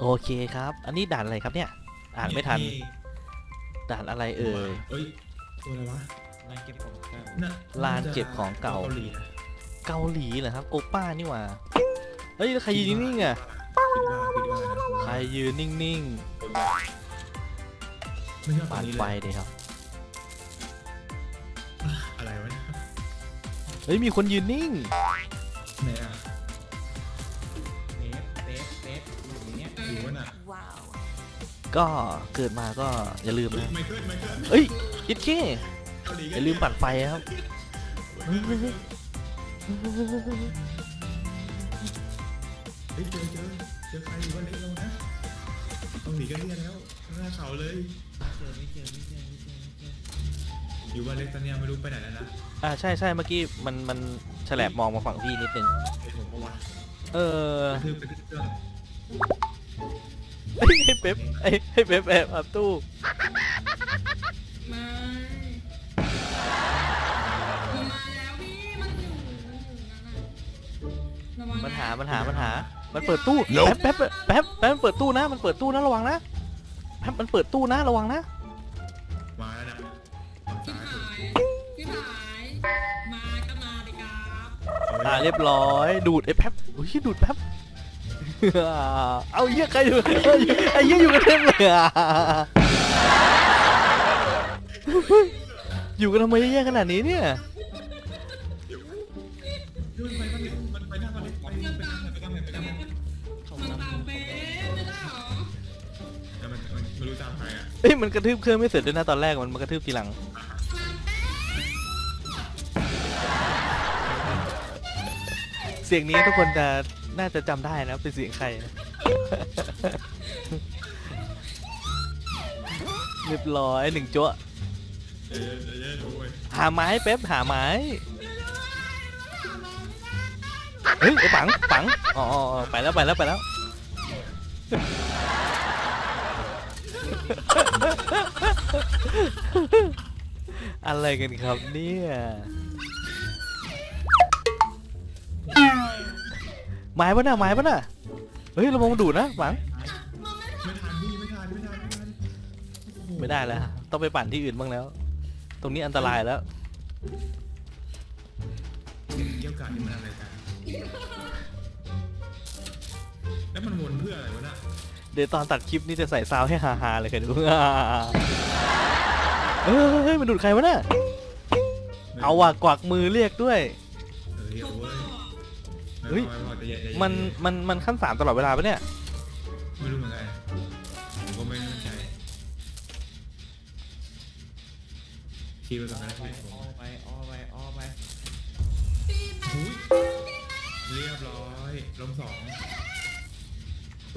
โอเคครับ อันนี้ด่านอะไรครับเนี่ย อ่านไม่ทัน ด่านอะไรเอ่ยเอ้ยตัวอะไรวะลานเก็บของเก่าน่ะลานเก็บของเก่าเกาหลีนะเกาหลีเหรอครับ โอป้านี่หว่า เฮ้ยแล้วใครยืนนิ่งๆอะคิดว่าคิดว่านะใครยืนนิ่งไม่ชอบๆตรปางนนี้ไฟเลยเลยครับ อะไรวะเนี่ยเฮ้ย มีคนยืนนิ่งไหนอะ ก็เกิดมาก็อย่าลืมเฮ้ยนะไม่ขึ้นไม่ขึ้นเอ้ยยิดเก้เกาหลีอย่าลืมปั่นไฟครับเฮ้ยเฮ้ยเจอเจอเจอใครอยู่บ้านเล็กเรานะต้องหนีกันเรียแล้วหน้าเขาเลยไม่เจอไม่เจอไม่เจอไม่เจอไม่เจออยู่บ้านเล็กตอนเนี้ยไม่รู้ไปไหนแล้วนะอ่าใช่ใช่เมื่อกี้มันมันแฉลบมองมาฝั่งพี่นิดนึงไอ้ผมก็ว่าเออคือไปขึ้นเครื่อง เฮ้ยให้เป๊ปไอ้ให้เป๊ปแอบอับตู้ไม่มันมาแล้วพี่มันอยู่มันอยู่นั่นน่ะระวังะมันหามันหามันหา มันเปิดตู้แป๊บแป๊บแป๊บแป๊บมันเปิดตู้นะ มันเปิดตู้นะระวังนะแป๊บมันเปิดตู้นะระวังนะมาแล้วนะฝั่งพี่ซ้ายสุดผายพี่ผายมาก็มาดิครับอ่าเรียบร้อยดูดไอ้แป๊บอุ้ยดูดแป๊บ เอาเยี่ยใครอยู่ไอ้เยี่ยอยู่กันเต็มเลยอะอยู่กันทำไมเยี่ยะขนาดนี้เนี่ยเฮ้ยมันกระทืบเครื่องไม่เสร็จด้วยนะตอนแรกมันมากระทืบทีหลังเสียงนี้ทุกคนจะ น่าจะจำได้นะ เป็นเสียงใครนะเรียบร้อยหนึ่งจั่วเออเออเออโอ้ยหาไม้เป๊ปหาไม้ เฮ้ยไอ้ปังปังอ๋ออ๋ออ๋อไปแล้วไปแล้วไปแล้ว อะไรกันครับเนี่ย ไม้ปะน่ะไม้ปะน่ะเฮ้ยระวังมันดูดนะปังไม่ทันพี่ไม่ทันไม่ทันไม่ทันโอ้โหไม่ได้แล้วต้องไปปั่นที่อื่นบ้างแล้ว ตรงนี้อันตรายแล้วเกี่ยวกับนี่มันอะไรกัน แล้วมันวนเพื่ออะไรวะน่ะเดี๋ยวตอนตัดคลิปนี่จะใส่ซาวให้ฮาๆเลยใครดูเฮ้ยเฮ้ยมันดูดใครวะเนี่ยเอาว่ะกวักมือเรียกด้วย เฮ้ยไม่พอใจเย็ใจเย็มัน มัน มันขั้นสามตลอดเวลาปะเนี่ย ไม่รู้เหมือนกันผมก็ไม่แน่ใจคีย์ไปก่อนก็ได้ไปพี่ผมอ้อไปอ้อไปอ้อไปอุ๊ยเรียบร้อยลงสองค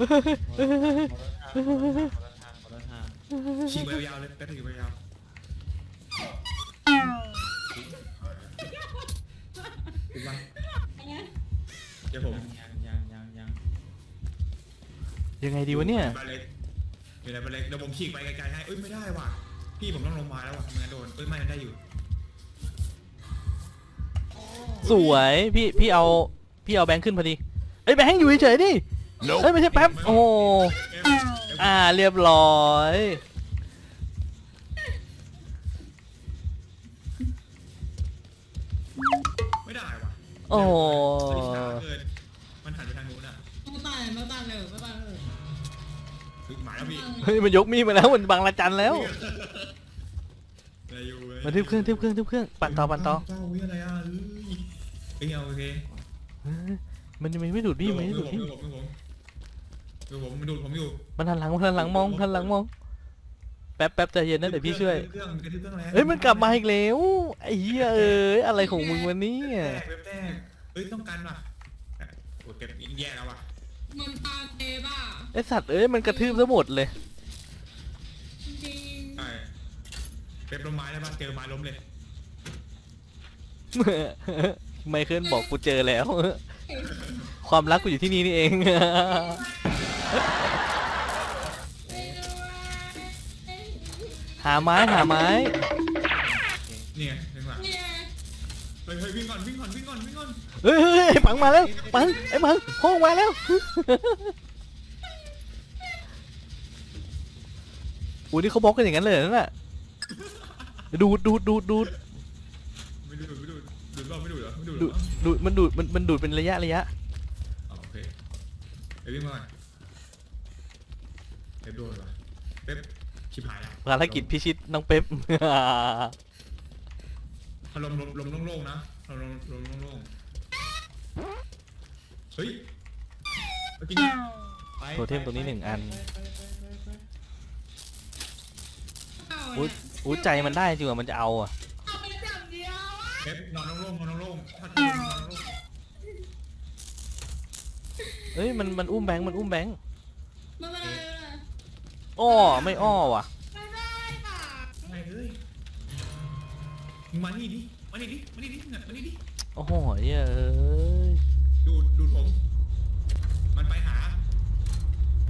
นละทางคนละทางฉีกไปยาวๆเลยแป๊บฉีกไปยาว เดี๋ยวผมยังยังยังยังยังไงดีวะเนี่ย บ้านเล็กมีอะไรบ้านเล็กเดี๋ยวผมฉีกไปไกลๆให้เอ้ยไม่ได้ว่ะ พี่ผมต้องลงมาแล้วว่ะทำไงโดนเอ้ยไม่มันได้อยู่สวยพี่พี่เอาพี่เอาแบงค์ขึ้นพอดีเอ้ยแบงค์อยู่เฉยๆดิเอ้ยไม่ใช่แป๊บโอ้โหเอ็มเอ็มอ่าเรียบร้อย ไม่ได้ว่ะโอ้โหเฮ้ยช้าเกินมัน หมาแล้วพี่เฮ้ยมันยกมีดมาแล้วมันบังละจันแล้วอะไรอยู่เว้ยมาทึบเครื่องทึบเครื่องทึบเครื่องปั่นต่อปั่นต่อเจ้าวิอะไรอะเอ้ยเอ้ยเอาโอเคเฮ้ยมันยังไม่ดูดพี่มันไม่ดูดพี่ดูผมดูผมดูผมมันดูดผมอยู่มันหันหลังมันหันหลังมองหันหลังมองแป๊บแป๊บใจเย็นนะเดี๋ยวพี่ช่วยเครื่องมันกระทืบเครื่องแล้วเฮ้ยมันกลับมาอีกแล้วไอ้เหี้ยเอ้ยอะไรของมึงวันนี้แตกเว็บแตกเฮ้ยต้องการว่ะโอ้เก็บแย่แล้วว่ะ มันตามเป๊ะป่ะไอสัตว์เอ้ยมันกระทืบซะหมดเลย จริงใช่เว็บลมไม้ได้ป่ะเจอไม้ล้มเลย ไมเคิลบอกกูเจอแล้ว ความรักกูอยู่ที่นี่นี่เอง ไปด้วย หาไม้หาไม้ นี่ไง เฮ้ยเฮ้ยไอ้ปังมาแล้วปังไอ้ปังโค้งมาแล้วอุ้ยนี่เขาบล็อกกันอย่างนั้นเลยเหรอนั่นน่ะดูดดูดดูดดูดไม่ดูไม่ดูดูรอบไม่ดูเหรอไม่ดูเหรดูอดดูดมันดูดมันมันดูดเป็นระยะระยะอ๋อโอเคเป๊ปวิ่งมาก่อนเป๊ปโดนวะเป๊ปชิบหายแล้วภารกิจพิชิตน้องเป๊ปอารมณ์ลมลมโล่งๆนะอารมณ์ลมโล่งๆเฮ้ยเมื่อกี้นี้ไปโทเทมตรงนี้หนึ่งอันเอาอุ้ยเนี่ยอุ้ยใจมันได้จริงว่ามันจะเอาอะเอาไปอย่างเดียวอะเป๊ปนอนโล่งๆนอนโล่งๆถ้าจะนอนโล่งเอ้ยมันมันอุ้มแบงค์มันอุ้มแบงค์ไม่เป็นไรไม่เป็นไรอ้อไม่อ้อว่ะไม่ได้ค่ะๆไม่เอ้ยมึงมานี่ดิมานี่ดิมานี่ดิเนี่ยมานี่ดิโอ้โหเหี้ยเอ้ย ดูดดูดผม มันไปหา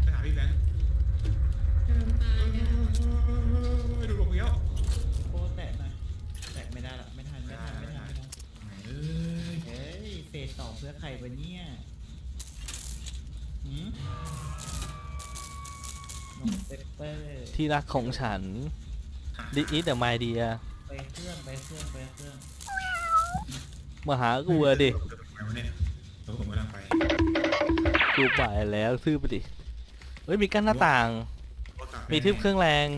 ไปหาพี่แบงค์เดินตายเนี่ยเฮ้ยดูดผมอีกแล้วโอ้แตะหน่อยแตะไม่ได้ละไม่ทันไม่ทันไม่ทันไม่ทันเอ้ยเฮ้ยเฟสสองเพื่อใครวะเนี่ยหืมน้องเปปเปอร์ที่รักของฉัน This is the my dear ไปเครื่องไปเครื่องไปเครื่องมาหากูอะดิไปวะเนี่ย กูไปแล้วซื้อไปดิเฮ้ยมีกั้นหน้าต่าง มีทึบเครื่องแรง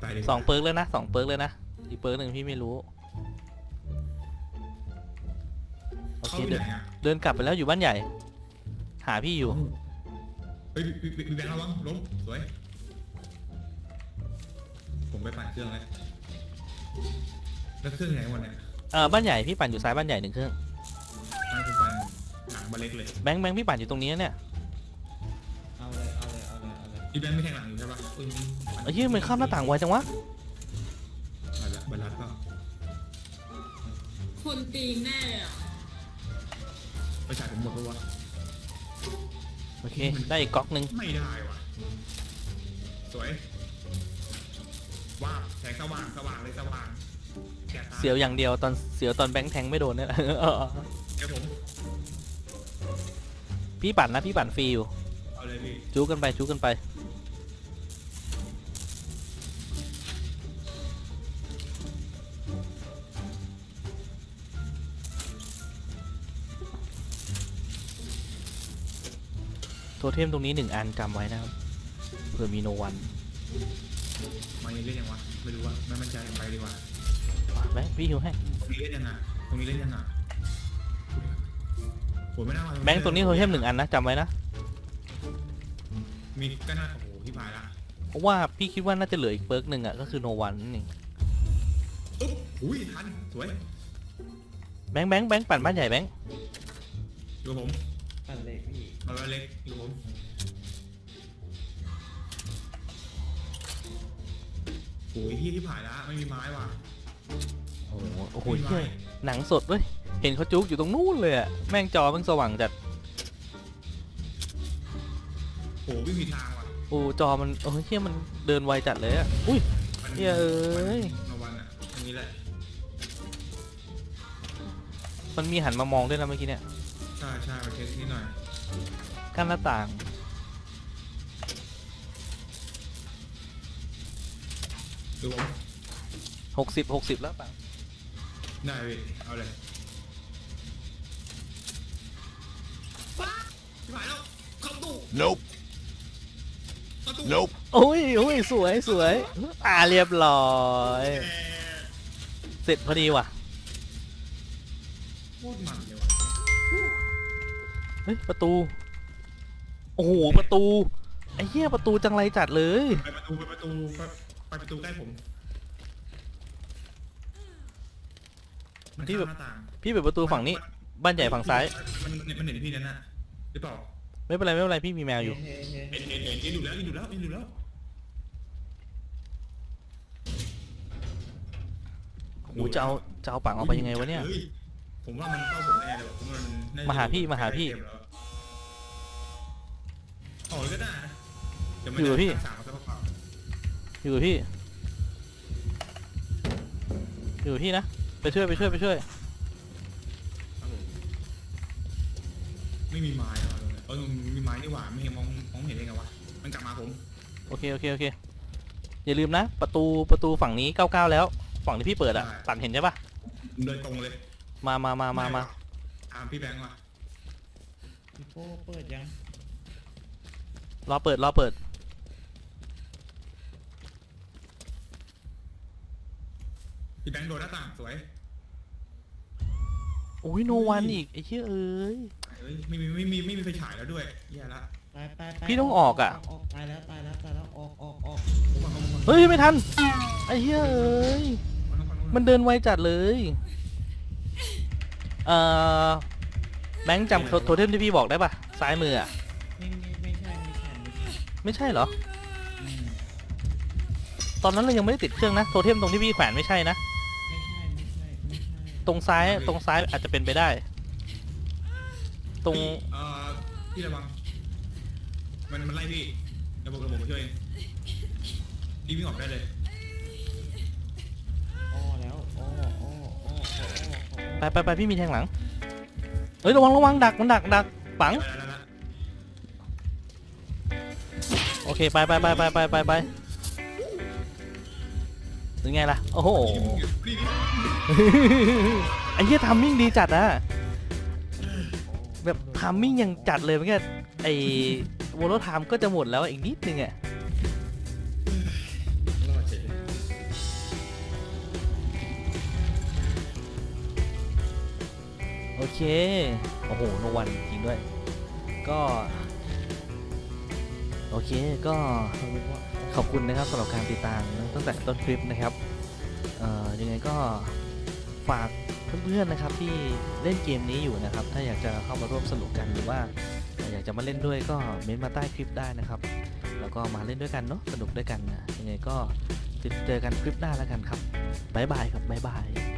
ไปดีกว่าสองเปิร์กเลยนะสองเปิร์กเลยนะ อีกเปิร์กหนึ่งพี่ไม่รู้ โอเข้าเคไปเดิไหนนอะเดินกลับไปแล้วอยู่บ้านใหญ่ หาพี่อยู่ เฮ้ยพี่พี่พี่แบงค์ระวังล้มสวย ผมไปปั่นเครื่องแล้วแล้วเครื่องไหนวันเนี่ยเออบ้านใหญ่พี่ปั่นอยู่ซ้ายบ้านใหญ่หนึ่งเครื่องนั่นผมปั่นหลังมาเล็กเลย แบงค์แบงค์พี่ปั่นอยู่ตรงนี้เนี่ยเอาเลยเอาเลยเอาเลยเอาเลยพี่แบงค์ไม่แทงหลังอยู่ใช่ปะเออไอ้เหี้ยมันข้ามหน้าต่างไวจังวะบัลลัดบัลลัดเปล่าคนตีนแน่เลยอะไปฉายผมหมดปะวะโอเคได้อีกก๊อกหนึ่งไม่ได้ว่ะ สวยว้าวแสงสว่างสว่างเลยสว่างแกะตา เสียวอย่างเดียวตอนเสียวตอนแบงค์แทงไม่โดนเนี่ยแหละเดี๋ยวผมพี่ปั่นนะพี่ปั่นฟรีอยู่ เอาเลยพี่จู้กันไปจู้กันไป โทเทมตรงนี้หนึ่งอันจำไว้นะครับเผื่อมีโนวัน มาเล่นยังวะไม่รู้ว่าไม่มั่นใจไปดีกว่า แบงค์พี่หิวให้ ตรงนี้เล่นยังไงตรงนี้เล่นยังไงโหไม่น่ามาแบงค์ตรงนี้โทเทมหนึ่งอันนะจำไว้นะ มีก็น่าโอ้โหพี่พายละเพราะว่าพี่คิดว่าน่าจะเหลืออีกเปิร์กหนึ่งอะก็คือโนวันนั่นเองอุ๊บอุ้ยทันสวยแบงค์แบงค์แบงค์ปั่นบ้านใหญ่แบงค์อยู่กับผมอันเลยพี่มาเล็กอยู่กับผมโอ้ยพี่ที่ผ่านละไม่มีไม้ว่ะโอ้โหโอ้โหไม่ไหวเหี้ยหนังสดเว้ย เห็นเขาจุกอยู่ตรงนู้นเลยอะแม่งจอแม่งสว่างจัดโอ้โหไม่มีทางว่ะโอ้จอมันโอ้ยเฮียมันเดินไวจัดเลยอะอุ้ย มันเหี้ยเอ้ย มันระวังอะตรงนี้แหละ มันมีหันมามองด้วยนะเมื่อกี้เนี่ยใช่ใช่มาเช็คนิดหน่อยกั้นหน้าต่าง ดูผมหกสิบหกสิบแล้วป่ะ ได้พี่เอาเลยว้าพี่ผ่านแล้วเข้าตู้ Nope. เข้าตู้ Nope. โอ้ยโอ้ยสวยสวยอ่าเรียบร้อย แหมเสร็จพอดีว่ะโคตรมันเลยว่ะเฮ้ยประตู โอ้โหประตูไอ้เหี้ยประตูจังไรจัดเลย ไปประตูไปประตูไปไปประตูใกล้ผม มันพี่ข้ามแบบหน้าต่างพี่เปิดประตูฝั่งนี้ บ้านใหญ่ฝั่งซ้ายมันมันมันเห็นพี่นั่นน่ะหรือเปล่าไม่เป็นไรไม่เป็นไรพี่มีแมวอยู่ เฮ้เฮ้เห็นเห็นเห็นเห็นอยู่แล้วเห็นอยู่แล้วเห็นอยู่แล้วโอ้โหจะเอาจะเอาปังออกไปยังไงวะเนี่ย ฮ้ผมว่ามันเข้าผมแน่เลยว่ะผมว่ามันน่จะมาหาพี่มาหาพี่ใกล้เกแล้วออกเลยก็ได้นะเดี๋วมันอยู่กับพี่จะสามซะเปล่าอยู่กับพี่ อยู่กับพี่นะ ไปช่วยไปช่วยไปช่วยๆครับผมไม่มีไม้แล้วตรงนี้เออมีไม้นี่หว่าไม่เห็นมองมองไม่เห็นได้ไงวะมันกลับมาผมโอเคโอเคโอเคอย่าลืมนะ ประตูประตูฝั่งนี้99แล้วฝั่งที่พี่เปิดอะตัดเห็นใช่ปะเดินตรงเลยมามามามามาตามพี่แบงค์มาพี่โป้เปิดยังรอเปิดรอเปิด พี่แบงค์โดนหน้าต่างสวยโอ้ยโนวันอีกไอ้เชี่ยเอ้ย เอ้ยไม่มีไม่มีไม่มีไฟฉายแล้วด้วยแย่ละไปไปไปพี่ต้องออกอะ ออกตายแล้วตายแล้วตายแล้วออกออกออกผมว่าเขาผมว่าเฮ้ยไม่ทันไอ้เชี่ยเอ้ยมันเดินไวจัดเลย เอ่อแบงค์จำโทเทมที่พี่บอกได้ปะซ้ายมืออะไม่ไม่ไม่ใช่ไม่ใช่ไม่ใช่ไม่ใช่เหรอ อืมตอนนั้นเรายังไม่ได้ติดเครื่องนะ โทเทมตรงที่พี่แขวนไม่ใช่นะ ตรงซ้ายตรงซ้ายอาจจะเป็นไปได้ ตรงพี่เอ่อพี่ระวัง มันมันไล่พี่ระบบระบบมาช่วยเองพี่วิ่งออกได้เลยอ้อแล้วอ้ออ้ออ้ออ้ออ้ออ้อไปไปไปพี่มีแทงหลัง เฮ้ยระวังระวังดักมันดักดักปังได้แล้วได้แล้วโอเคไปไปไปไปไปไปไปเป็นไงล่ะ โอ้โหพี่ ไอ้เหี้ยทามมิ่งดีจัดอะแบบทามมิ่งยังจัดเลยเมื่อกี้ไอ้วอลโลไทม์ก็จะหมดแล้วอีกนิดนึงอะโอเค โอ้โหโนวันจริงด้วย ก็ โอเค ก็ขอบคุณนะครับสำหรับการติดตามตั้งแต่ต้นคลิปนะครับ เอ่อ ยังไงก็ ฝากเพื่อนๆนะครับที่เล่นเกมนี้อยู่นะครับ ถ้าอยากจะเข้ามาร่วมสนุกกันหรือว่า อยากจะมาเล่นด้วยก็เม้นต์มาใต้คลิปได้นะครับ แล้วก็มาเล่นด้วยกันเนาะสนุกด้วยกันนะยังไงก็เจอกันคลิปหน้าแล้วกันครับบ๊ายบายครับบ๊ายบาย